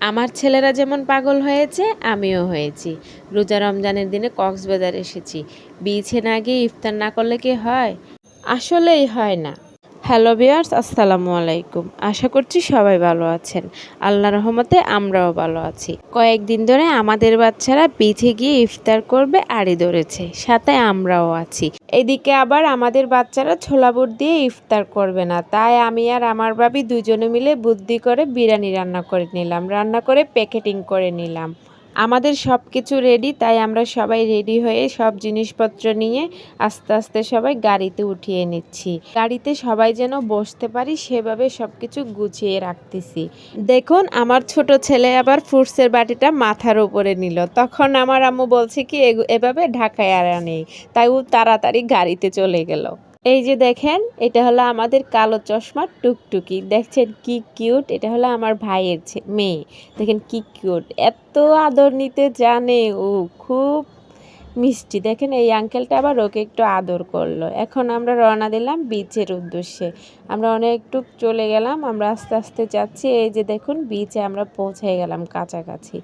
আমার ছেলেরা যেমন পাগল হয়েছে, আমিও হয়েছি। রোজা রমজানের দিনে কক্সবাজার এসেছি। বিছে না গিয়ে ইফতার না করলে কি হয়? আসলেই হয় না। হ্যালো বিয়ার্স আসসালামু আলাইকুম। আশা করছি সবাই ভালো আছেন। আল্লাহ রহমতে আমরাও ভালো আছি। কয়েকদিন ধরে আমাদের বাচ্চারা বিছে গিয়ে ইফতার করবে আড়ি ধরেছে, সাথে আমরাও আছি। এদিকে আবার আমাদের বাচ্চারা ছোলা বুট দিয়ে ইফতার করবে না। তাই আমি আর আমার ভাবি দুজনে মিলে বুদ্ধি করে বিরিয়ানি রান্না করে নিলাম, রান্না করে প্যাকেটিং করে নিলাম। আমাদের সব কিছু রেডি তাই আমরা সবাই রেডি হয়ে সব জিনিসপত্র নিয়ে আস্তে আস্তে সবাই গাড়িতে উঠিয়ে নিচ্ছি। গাড়িতে সবাই যেন বসতে পারি, সেভাবে সব কিছু গুছিয়ে রাখতেছি। দেখুন, আমার ছোট ছেলে আবার ফ্রুটসের বাটিটা মাথার উপরে নিল। তখন আমার আম্মু বলছে কি এভাবে ঢাকায় আর নেই। তাই ও তাড়াতাড়ি গাড়িতে চলে গেল। এই যে দেখেন, এটা হলো আমাদের কালো চশমা টুকটুকি। দেখছেন কি কিউট এটা হলো আমার ভাইয়ের মেয়ে। দেখেন কি কিউট এত আদর নিতে জানে ও, খুব মিষ্টি। দেখেন, এই আঙ্কেলটা আবার ওকে একটু আদর করল। এখন আমরা রওনা দিলাম বিচের উদ্দেশ্যে। আমরা অনেকটুক চলে গেলাম, আমরা আস্তে আস্তে যাচ্ছি। এই যে দেখুন বিচে আমরা পৌঁছে গেলাম কাছাকাছি।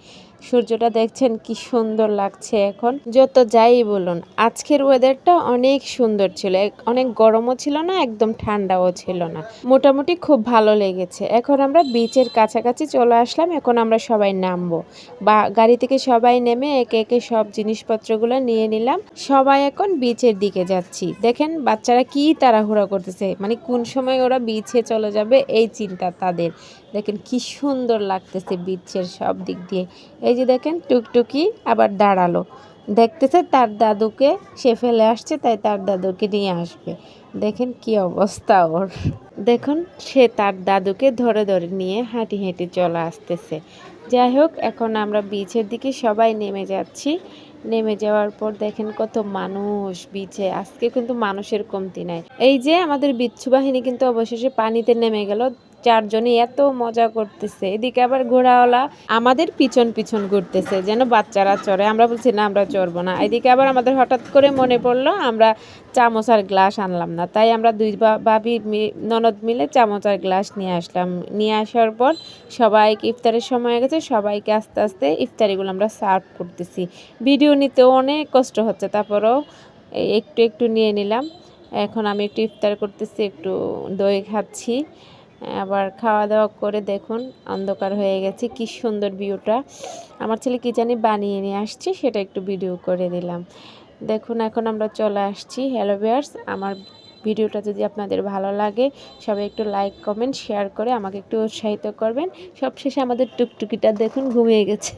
সূর্যটা দেখছেন কি সুন্দর লাগছে এখন। যত যাই বলুন, আজকের ওয়েদারটা অনেক সুন্দর ছিল। অনেক গরমও ছিল না, একদম ঠান্ডাও ছিল না। মোটামুটি খুব ভালো লেগেছে। এখন আমরা বিচের কাছাকাছি চলে আসলাম। এখন আমরা সবাই নামবো। বা, গাড়ি থেকে সবাই নেমে একে একে সব জিনিসপত্রগুলো নিয়ে নিলাম। সবাই এখন বিচের দিকে যাচ্ছি। দেখেন বাচ্চারা কি তাড়াহুড়া করতেছে। মানে কোন সময় ওরা বিচে চলে যাবে এই চিন্তা তাদের। দেখেন কি সুন্দর লাগতেছে বিচের সব দিক দিয়ে। এই যে দেখেন টুকটুকি আবার দাঁড়াল। দেখতেছে তার দাদুকে, সে ফেলে আসছে, তাই তার দাদুকে নিয়ে আসবে। দেখেন কি অবস্থা ওর। দেখুন, সে তার দাদুকে ধরে ধরে নিয়ে হাঁটি হেঁটে চলে আসতেছে। যাই হোক, এখন আমরা বিচের দিকে সবাই নেমে যাচ্ছি। নেমে যাওয়ার পর দেখেন কত মানুষ বিচে। আজকে কিন্তু মানুষের কমতি নাই। এই যে আমাদের বিচ্ছু বাহিনী কিন্তু অবশেষে পানিতে নেমে গেল। চারজনে এত মজা করতেছে। এদিকে আবার ঘোড়াওয়ালা আমাদের পিছন পিছন ঘুরতেছে, যেন বাচ্চারা চড়ে। আমরা বলছি, না, আমরা চড়বো না। এদিকে আবার আমাদের হঠাৎ করে মনে পড়ল, আমরা চামচ আর গ্লাস আনলাম না। তাই আমরা দুই ভাবি ননদ মিলে চামচ আর গ্লাস নিয়ে আসলাম। নিয়ে আসার পর সবাইকে ইফতারের সময় গেছে, সবাইকে আস্তে আস্তে ইফতারিগুলো আমরা সার্ভ করতেছি। ভিডিও নিতে অনেক কষ্ট হচ্ছে, তারপরেও একটু একটু নিয়ে নিলাম। এখন আমি একটু ইফতার করতেছি, একটু দই খাচ্ছি। আবার খাওয়া দাওয়া করে দেখুন, অন্ধকার হয়ে গেছে, কি সুন্দর ভিউটা। আমার ছেলে কি জানি বানিয়ে নিয়ে আসছে, সেটা একটু ভিডিও করে দিলাম। দেখুন, এখন আমরা চলে আসছি। হ্যালো বিয়ার্স আমার ভিডিওটা যদি আপনাদের ভালো লাগে, সবাই একটু লাইক কমেন্ট শেয়ার করে আমাকে একটু উৎসাহিত করবেন। সবশেষে আমাদের টুকটুকিটা দেখুন, ঘুমিয়ে গেছে।